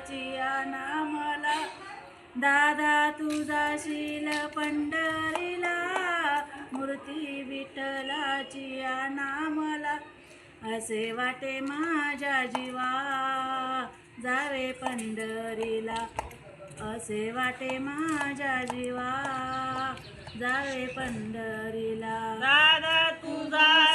विठ्ठलाची आना मला दादा तुझा शिल पंढरीला. मूर्ती विठ्ठलाची आना मला असे वाटे माझ्या जीवा. जावे पंढरीला. असे वाटे माझ्या जीवा. जावे पंढरीला. दादा तुझा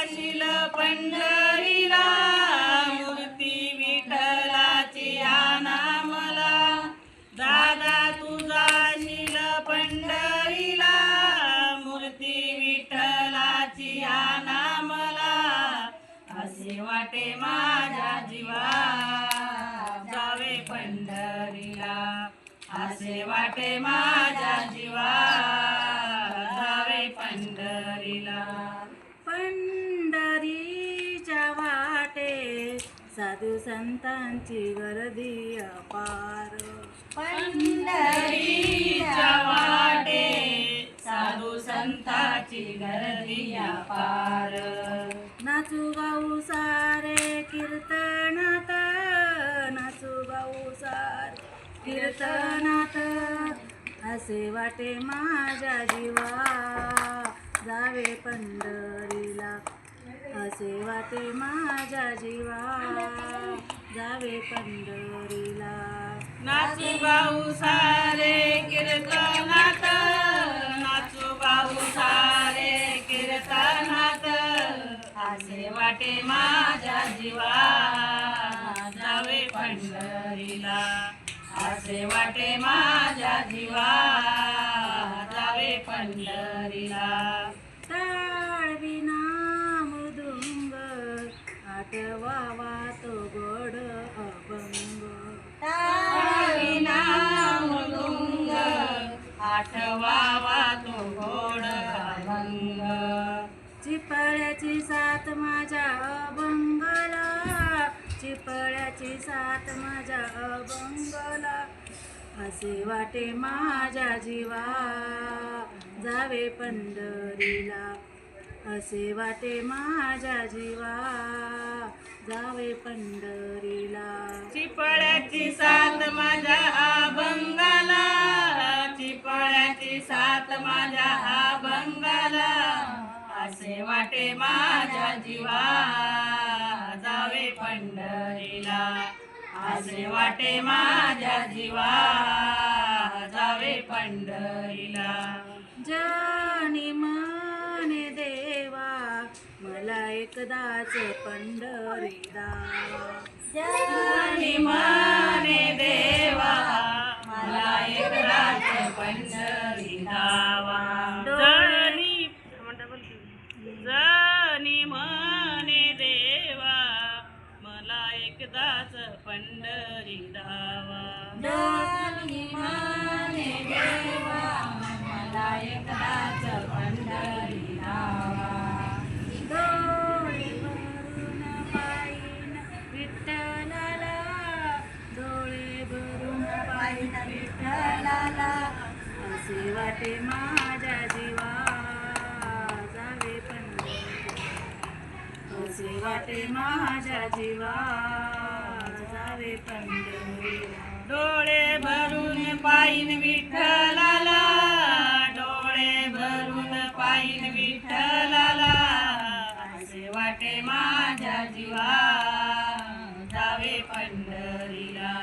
असे वाटे माझ्या जीवा. जावे पंढरीला. असे वाटे माझ्या जीवा. जावे पंढरीला. पंढरीच्या वाटे साधू संतांची गर्दी अपार. पंढरीच्या वाटे साधू संतांची गर्दी अपार. नाचू गाऊ सारे कीर्तनात नाचू गाऊ सारे कीर्तनात. असे वाटे माझ्या जीवा जावे पंढरीला. असे वाटे माझ्या जीवा जावे पंढरीला. नाचू गाऊ सारे ते माझ्या जीवा जावे पंढरीला. असे वाटे माझ्या जीवा जावे पंढरीला. साथ माझ्या अभंगला. चिपळ्याची साथ माझ्या अभंगला. असे वाटे माझ्या जीवा. जावे पंढरीला. असे वाटे माझ्या जीवा. जावे पंढरीला. चिपळ्याची साथ माझ्या वाटे माझ्या जीवा जावे पंढरीला. असे वाटे माझ्या जीवा जावे पंढरीला. जानी माने देवा मला एकदाच पंढरी दावा आणि पंढरी धावा. जानी माने देवा मला एकदाच पंढरी दावा डोळे भरून पाहिन विठ्ठलाला डोळे भरून पाहिन विठ्ठलाला. असे वाटे माझ्या जीवा जावे पंढरी असे वाटे माझ्या जीवा. जावे पंढरीला डोळे भरून पायीन विठ्ठलाला. डोळे भरून पायीन विठ्ठलाला. असे वाटे माझ्या जीवा. जावे पंढरीला.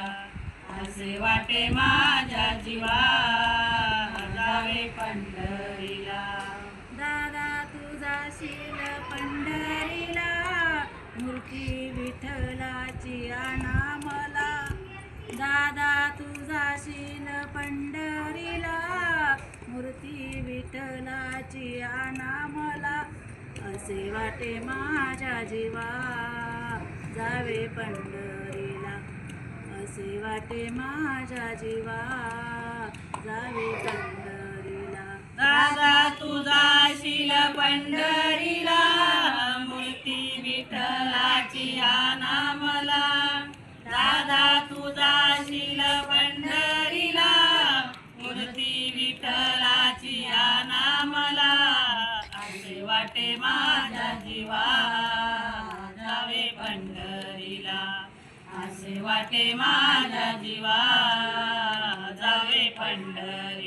असे वाटे माझ्या जीवा. जावे पंढरीला. दादा तुझा शिल पंढरीला. मूर्ती विठ्ठलाची आना दादा तुझा शील पंढरीला मूर्ती विठ्ठलाची आणा मला. असे वाटे माझ्या जीवा जावे पंढरीला. असे वाटे माझ्या जीवा जावे पंढरीला. दादा तुझा असे वाटे माझ्या जीवा जावे पंढरी.